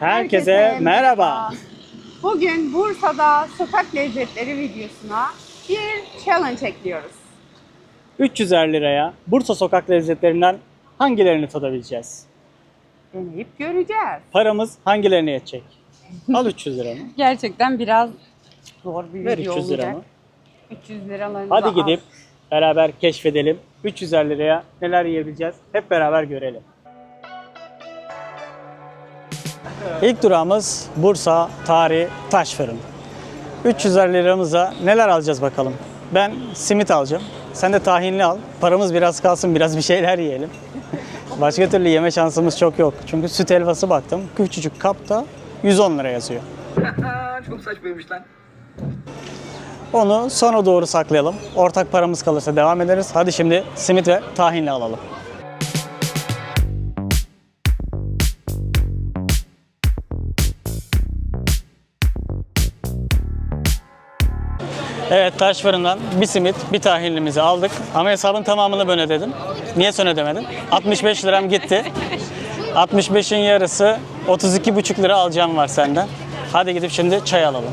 Herkese merhaba. Bugün Bursa'da sokak lezzetleri videosuna bir challenge ekliyoruz. 300'er liraya Bursa sokak lezzetlerinden hangilerini tadabileceğiz? Deneyip göreceğiz. Paramız hangilerine yetecek? Al 300 liranı. Gerçekten biraz zor bir Ver video 300 olacak. liranı. 300 liralarını Hadi da gidip beraber keşfedelim. 300'er liraya neler yiyebileceğiz? Hep beraber görelim. İlk durağımız Bursa Tarihi Taş Fırın. 300'er liramıza neler alacağız bakalım. Ben simit alacağım. Sen de tahinli al. Paramız biraz kalsın, biraz bir şeyler yiyelim. Başka türlü yeme şansımız çok yok. Çünkü süt helvası baktım. Küçücük kapta 110 lira yazıyor. Çok saçmaymış lan. Onu sona doğru saklayalım. Ortak paramız kalırsa devam ederiz. Hadi şimdi simit ve tahinli alalım. Evet taş fırından bir simit, bir tahinlimizi aldık. Ama hesabın tamamını ben ödedim. Niye sen ödemedin? 65 liram gitti. 65'in yarısı 32,5 lira alacağım var senden. Hadi gidip şimdi çay alalım.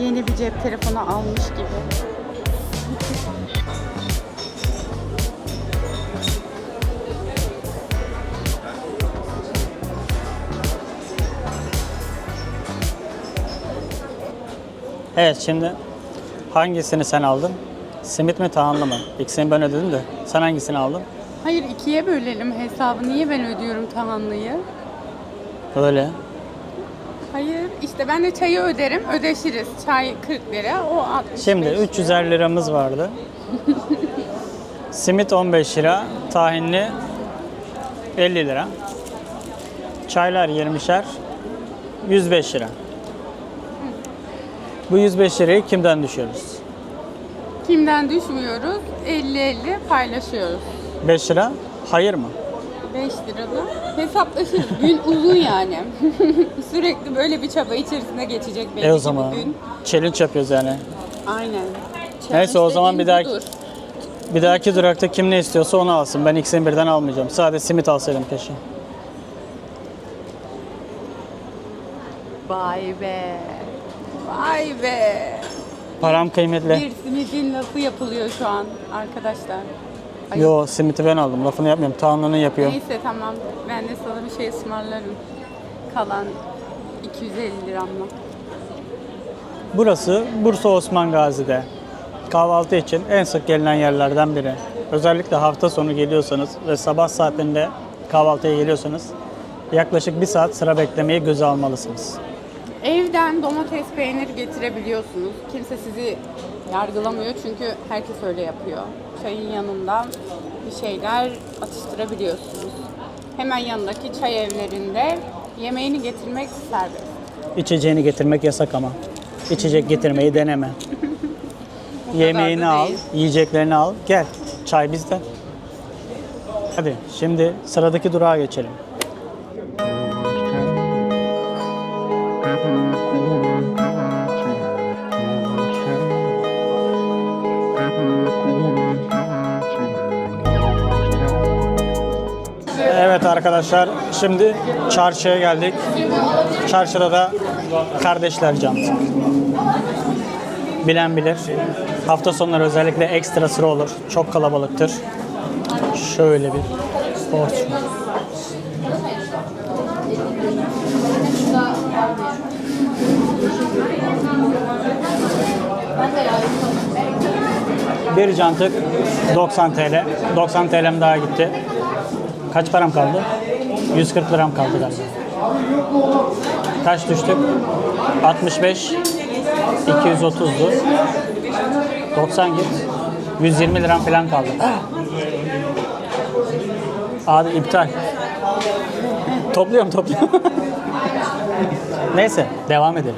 Yeni bir cep telefonu almış gibi. Evet şimdi hangisini sen aldın? Simit mi tahanlı mı? İkisini ben ödedim de sen hangisini aldın? Hayır ikiye bölelim hesabı. Niye ben ödüyorum tahanlıyı? Öyle. Hayır işte ben de çayı öderim. Ödeşiriz. Çay 40 lira. O 65 Şimdi lira. 300'er liramız vardı. Simit 15 lira, tahinli 50 lira. Çaylar 20'şer, 105 lira. Bu 105 lirayı kimden düşüyoruz? Kimden düşmüyoruz? 50-50 paylaşıyoruz. 5 lira hayır mı? 5 lirada hesaplaşırız. Gün uzun yani. Sürekli böyle bir çaba içerisinde geçecek belki E o ki zaman bugün. challenge yapıyoruz yani. Aynen. Neyse, o zaman bir dahaki- budur. Bir dahaki durakta kim ne istiyorsa onu alsın. Ben ikisini birden almayacağım. Sadece simit alsaydım keşke. Vay be. Vay be. Param kıymetli. Bir simidin lafı yapılıyor şu an arkadaşlar. Ay, Yo simiti ben aldım. Lafını yapmıyorum. Tanrı'nın yapıyor. Neyse tamam. Ben de sana bir şey ısmarlarım. Kalan 250 liramla. Burası Bursa Osman Gazi'de. Kahvaltı için en sık gelinen yerlerden biri. Özellikle hafta sonu geliyorsanız ve sabah saatinde kahvaltıya geliyorsanız yaklaşık bir saat sıra beklemeyi göze almalısınız. Evden domates peynir getirebiliyorsunuz. Kimse sizi yargılamıyor çünkü herkes öyle yapıyor. Çayın yanında bir şeyler atıştırabiliyorsunuz. Hemen yanındaki çay evlerinde yemeğini getirmek serbest. İçeceğini getirmek yasak ama. İçecek getirmeyi deneme. Yemeğini al, değil. yiyeceklerini al, gel. Çay bizde. Hadi şimdi sıradaki durağa geçelim. Arkadaşlar şimdi çarşıya geldik. Çarşıda da kardeşler cam. Bilen bilir. Hafta sonları özellikle ekstra sıra olur. Çok kalabalıktır. Şöyle bir porsiyon. Bir cantık 90 TL. 90 TL'm daha gitti. Kaç param kaldı? 140 liram kaldı galiba. Kaç düştük? 65 230'du. 90 git. 120 liram falan kaldı. Abi iptal. Topluyorum topluyorum. Neyse devam edelim.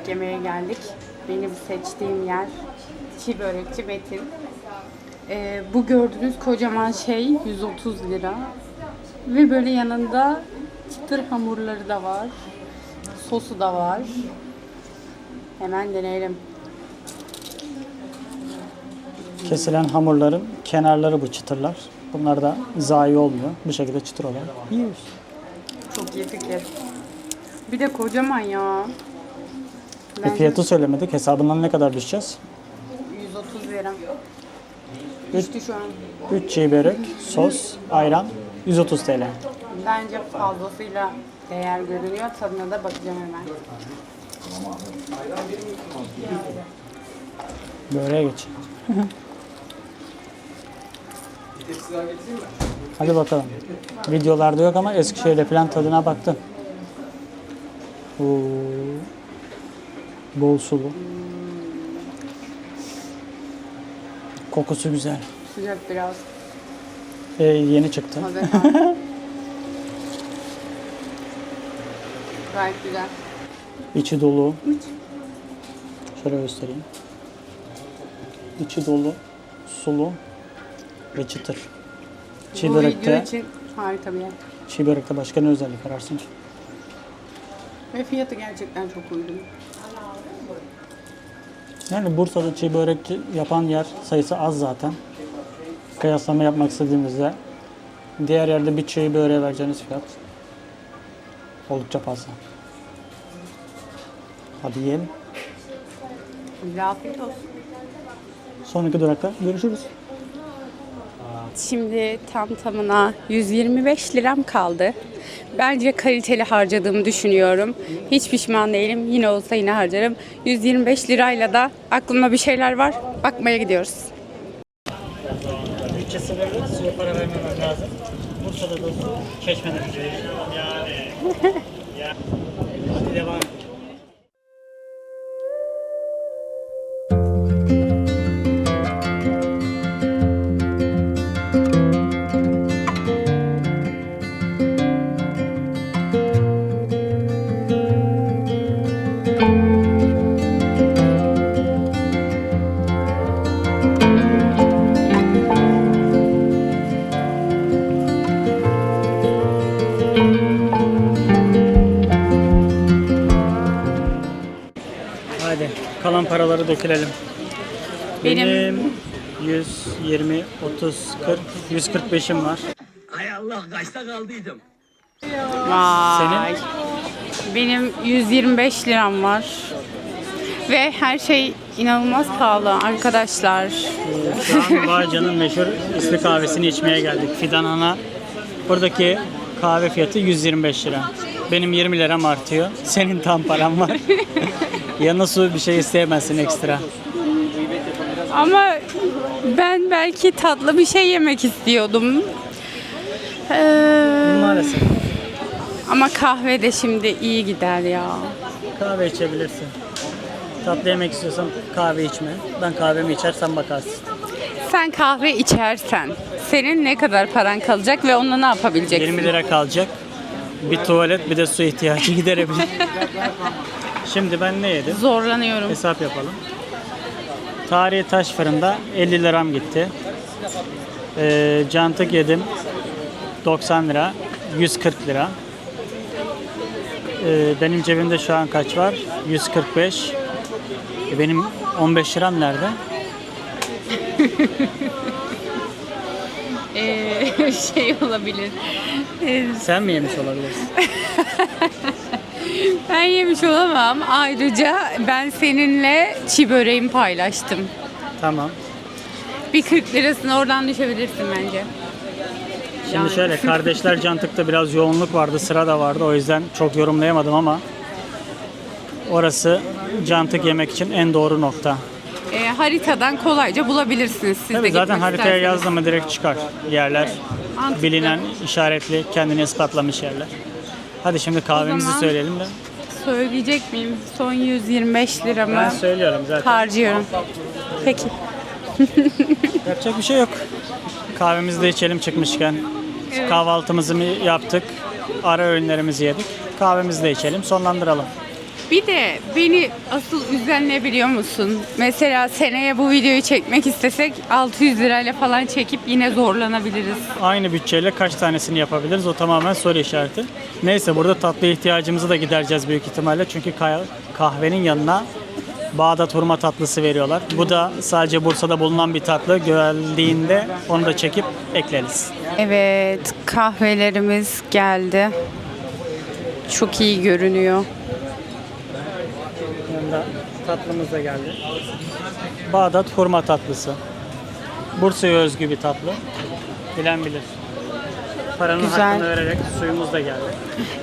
Börek yemeye geldik. Benim seçtiğim yer çi börekçi Metin. Ee, bu gördüğünüz kocaman şey 130 lira. Ve böyle yanında çıtır hamurları da var. Sosu da var. Hemen deneyelim. Kesilen hamurların kenarları bu çıtırlar. Bunlar da zayi olmuyor. Bu şekilde çıtır olarak yiyoruz. Çok iyi fikir. Bir de kocaman ya. E, fiyatı söylemedik. Hesabından ne kadar düşeceğiz? 130 lira. Düştü şu an. 3 çiğ börek, sos, ayran 130 TL. Bence fazlasıyla değer görünüyor. Tadına da bakacağım hemen. Böreğe geç. Hadi bakalım. Videolarda yok ama Eskişehir'de falan tadına baktım. Oo. Bol sulu. Kokusu güzel. Sıcak biraz. Ee, yeni çıktı. Taze kaldı. Gayet güzel. İçi dolu. Şöyle göstereyim. İçi dolu, sulu ve çıtır. Çiğ Bu video börekte, için harika bir yer. çiğ börekte başka ne özellik ararsın ki? Ve fiyatı gerçekten çok uygun. Yani Bursa'da çiğ börek yapan yer sayısı az zaten. Kıyaslama yapmak istediğimizde diğer yerde bir çiğ böreğe vereceğiniz fiyat oldukça fazla. Hadi yiyelim. Afiyet olsun. Sonraki durakta görüşürüz. Şimdi tam tamına 125 liram kaldı. Bence kaliteli harcadığımı düşünüyorum. Hiç pişman değilim. Yine olsa yine harcarım. 125 lirayla da aklımda bir şeyler var. Bakmaya gidiyoruz. Bütçe sebebi suya para vermemem lazım. Bursa'da da su çeşmeden Yani. ya. Hadi devam et. Paraları dökülelim. Benim- Benim 120, 30, 40, 145'im var. Hay Allah kaçta kaldıydım. Vay. Benim 125 liram var. Ve her şey inanılmaz pahalı arkadaşlar. Şu an Bağca'nın meşhur isli kahvesini içmeye geldik. Fidan Ana. Buradaki kahve fiyatı 125 lira. Benim 20 liram artıyor. Senin tam paran var. Yanına su bir şey isteyemezsin ekstra. Ama ben belki tatlı bir şey yemek istiyordum. Ee, Maalesef. ama kahve de şimdi iyi gider ya. Kahve içebilirsin. Tatlı yemek istiyorsan kahve içme. Ben kahvemi içersem bakarsın. Sen kahve içersen senin ne kadar paran kalacak ve onunla ne yapabileceksin? 20 lira kalacak. Bir tuvalet bir de su ihtiyacı giderebilir. Şimdi ben ne yedim? Zorlanıyorum. Hesap yapalım. Tarihi taş fırında 50 liram gitti. Ee, cantık yedim 90 lira, 140 lira. Ee, benim cebimde şu an kaç var? 145. E, benim 15 liram nerede? Ee, şey olabilir. Ee, Sen mi yemiş olabilirsin? ben yemiş olamam. Ayrıca ben seninle çi böreğimi paylaştım. Tamam. Bir 40 lirasını oradan düşebilirsin bence. Şimdi Yani. şöyle kardeşler cantıkta biraz yoğunluk vardı, sıra da vardı. O yüzden çok yorumlayamadım ama orası cantık yemek için en doğru nokta. Ee, haritadan kolayca bulabilirsiniz siz de Tabii zaten gitmek haritaya isterseniz. yazdı mı direkt çıkar yerler. Mantıklı. Bilinen, işaretli, kendini ispatlamış yerler. Hadi şimdi kahvemizi zaman- söyleyelim de. Söyleyecek miyim? Son 125 liramı Ben söylüyorum zaten. harcıyorum. Peki. Yapacak bir şey yok. Kahvemizi de içelim çıkmışken. Kahvaltımızı mı yaptık. Ara öğünlerimizi yedik. Kahvemizi de içelim. Sonlandıralım. Bir de beni asıl üzen ne biliyor musun? Mesela seneye bu videoyu çekmek istesek 600 lirayla falan çekip yine zorlanabiliriz. Aynı bütçeyle kaç tanesini yapabiliriz? O tamamen soru işareti. Neyse burada tatlı ihtiyacımızı da gidereceğiz büyük ihtimalle. Çünkü kah- kahvenin yanına Bağdat hurma tatlısı veriyorlar. Bu da sadece Bursa'da bulunan bir tatlı. Geldiğinde onu da çekip ekleriz. Evet, kahvelerimiz geldi. Çok iyi görünüyor. Yanında tatlımız da geldi. Bağdat hurma tatlısı. Bursa'ya özgü bir tatlı. Bilen bilir. Paranın Güzel. hakkını vererek suyumuz da geldi.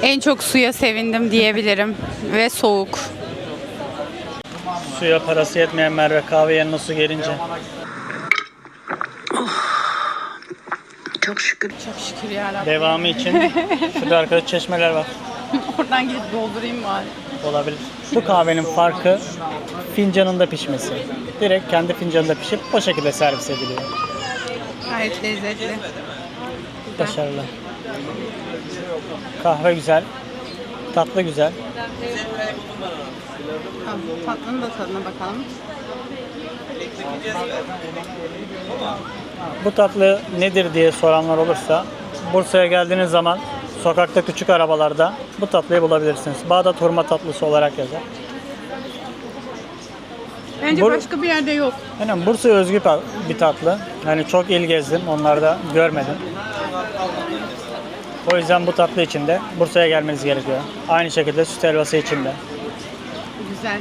En çok suya sevindim diyebilirim ve soğuk. Suya parası yetmeyen Merve kahve yanına su gelince. Çok şükür. Çok şükür ya Rabbim. Devamı için şurada arkada çeşmeler var. Oradan gidip doldurayım bari. Olabilir. Bu kahvenin farkı fincanında pişmesi. Direkt kendi fincanında pişip o şekilde servis ediliyor. Gayet lezzetli. Başarılı. Kahve güzel. Tatlı güzel. Tamam, tatlının da tadına bakalım. Bu tatlı nedir diye soranlar olursa Bursa'ya geldiğiniz zaman sokakta küçük arabalarda bu tatlıyı bulabilirsiniz. Bağdat hurma tatlısı olarak yazar. Bence Bu- başka bir yerde yok. Aynen Bursa'ya özgü bir tatlı. Yani çok il gezdim, onlarda görmedim. O yüzden bu tatlı için de Bursa'ya gelmeniz gerekiyor. Aynı şekilde süt helvası için de. Güzel.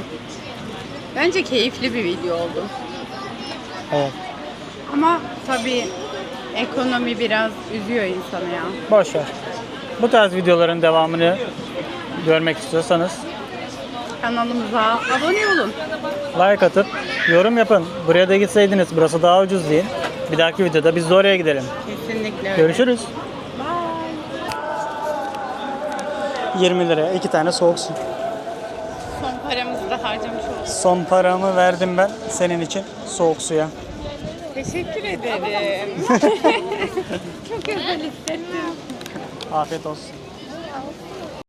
Bence keyifli bir video oldu. Evet. Ama tabii ekonomi biraz üzüyor insanı ya. Boş ver. Bu tarz videoların devamını görmek istiyorsanız Kanalımıza abone olun. like atıp yorum yapın. Buraya da gitseydiniz burası daha ucuz deyin. Bir dahaki videoda biz de oraya gidelim. Kesinlikle öyle. Görüşürüz. Bye. 20 liraya iki tane soğuk su. Son paramızı da harcamış olduk. Son paramı verdim ben senin için soğuk suya. Teşekkür ederim. Çok özel hissettim. Afiyet olsun.